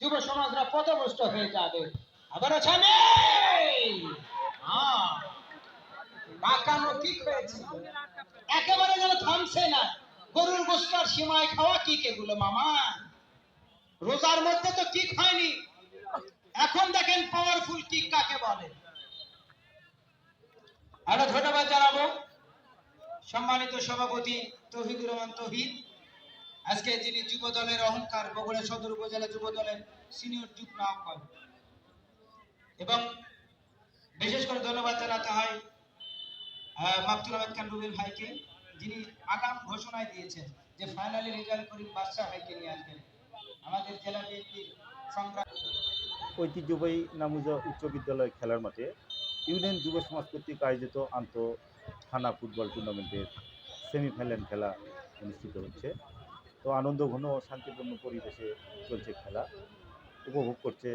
যুব সমাজরা পথভ্রষ্ট হয়ে যাবে। আবার ঠিক হয়েছে। একেবারে যেন থামছে না। গরুর গোস্তার সীমায় খাওয়া কি এগুলো, মামা। রোজার মধ্যে তো কিক হয়নি। এখন দেখেন পাওয়ারফুল আরও ধন্যবাদ জানাব। সম্মানিত সভাপতি তহিদুর রহমান তহিদ। আজকে যিনি যুব দলের অহংকার বগুড়া সদর উপজেলা যুব দলের সিনিয়র যুগ্ম আহ্বায়ক। এবং বিশেষ করে ধন্যবাদ জানাতে হয় মাকতুল আহমেদ খান রুবেল ভাইকে, যিনি আগাম ঘোষণায় দিয়েছেন যে ফাইনালি রেজাল্ট করিম বাদশাহ ভাইকে নিয়ে আসবেন। আমাদের জেলা বিএনপির সংগ্রাম ঐতিহ্যবাহী নামুজা উচ্চ বিদ্যালয় খেলার মাঠে ইউনিয়ন যুব সমাজ কর্তৃক আয়োজিত আন্ত থানা ফুটবল টুর্নামেন্টের সেমিফাইনাল খেলা অনুষ্ঠিত হচ্ছে। তো আনন্দ ঘন ও শান্তিপূর্ণ পরিবেশে চলছে খেলা। উপভোগ করছে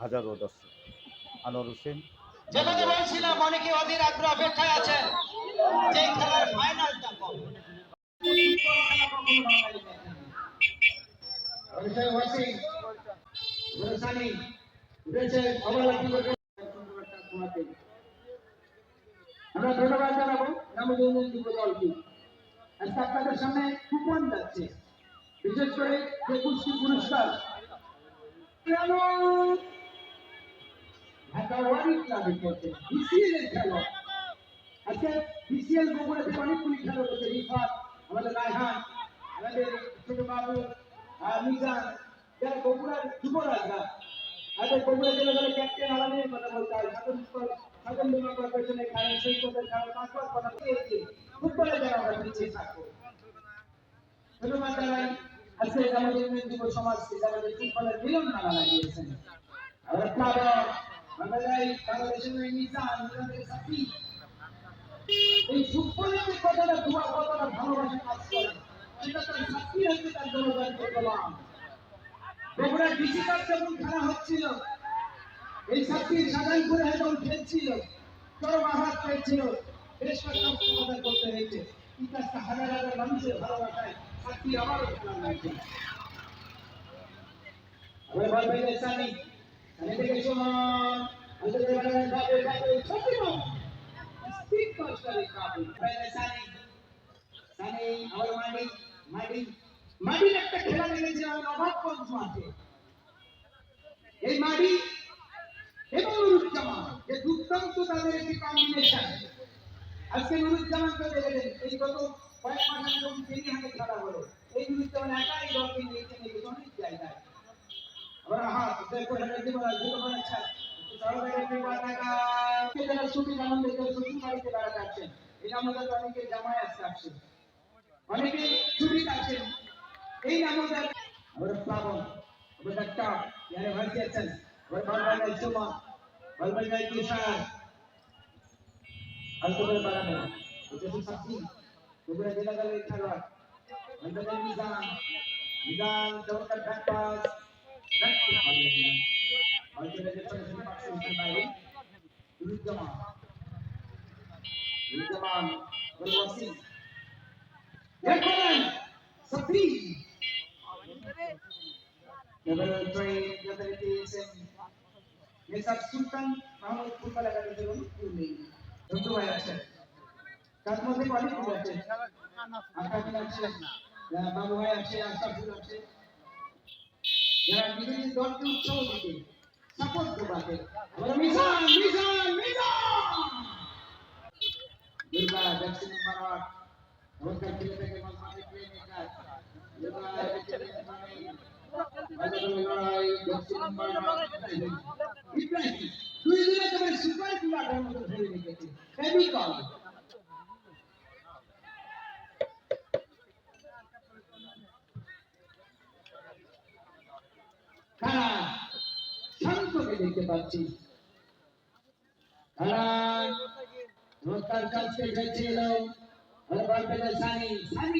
হাজারো দর্শক। আনোয়ার হোসেন যেখানে বলছিলাম অনেকে অধীর আগ্রহ অপেক্ষায় আছেন যে খেলার ফাইনালটা কবে? আমরা ধন্যবাদ জানাব উন্নয়ন যুব দলকে আজকে আপনাদের সামনে কুপন যাচ্ছে। বিশেষ করে যে পুরস্কার। অনেকগুলি আমাদের বগুড়া জেলা দলের ক্যাপ্টেন কথা বলতে হয়। সাধন সাধন বিমা কর্পোরেশনের খেলা সৈকতের খেলা পাঁচবার কথা বলেছি ফুটবলে যারা আমরা পিছিয়ে থাকব ধন্যবাদ জানাই আজকে আমাদের ভালোবাসা কাজ করে তার যখন খেলা হচ্ছিল এই সাথী সাজানপুরে যখন খেলছিল চরম আঘাত পেয়েছিল। বেশ কয়েকটা সমাধান করতে হয়েছে। আজকে হাজার হাজার মানুষের ভালোবাসায় সাথী আবারও খেলা লাগছে এই মাটি এবং নুরুজ্জামান যে দুর্দান্ত তাদের একটি কম্বিনেশন আজকে নুরুজ্জামানকে দেখেছেন এই গত কয়েক মাস আগে যখন তিনি হাতে খেলা হলো, এই নুরুজ্জামান একাই দলকে নিয়েছেন এই অনেক জায়গায়। আবার হাত দেখো হেলে দিব না দুটো করে আচ্ছা যারা আবার প্লাবন আবার ডাক্তার ভারতী আছেন? আবার বালবাই সুমা বালবাই কিশোর আলতো করে বাড়াবে এটা তো সাথী তোমরা জেলা দলের খেলোয়াড় আমাদের মিজান মিজান চমৎকার ব্যাট পাস রাখতে পারলেন না হয়তো এটা ছোট ছোট পাশে উঠে বাইরে রুজ্জামান রুজ্জামান বলবাসি দেখুন সাথী এবারে ট্রেন যাদের দিয়েছেন মেসার সুলতান মাহমুদ ফুটবল একাডেমি থেকে পূর্ণি বন্ধু ভাই আছেন তার মধ্যে কিছু আছে। আকাশ আছে। বাবু ভাই আছে আশরাফুল আছে, যারা বিভিন্ন দলকে উৎসাহ দিতে সাপোর্ট করবে আমরা মিশন মিশন মিশন! দুর্গা, দক্ষিণ ভারত, নমস্কার খেলে থেকে মাঝমাঠে প্লে মেকার দুর্গা দক্ষিণ ভারত লড়াই দক্ষিণ ভারত ইব্রাহিম দুই দিনে তোমার সুপার প্লেয়ারের মতো ধরে দেখতে পাচ্ছি। হ্যাঁ নমস্কার কাছে গেছিল আর সানি সানি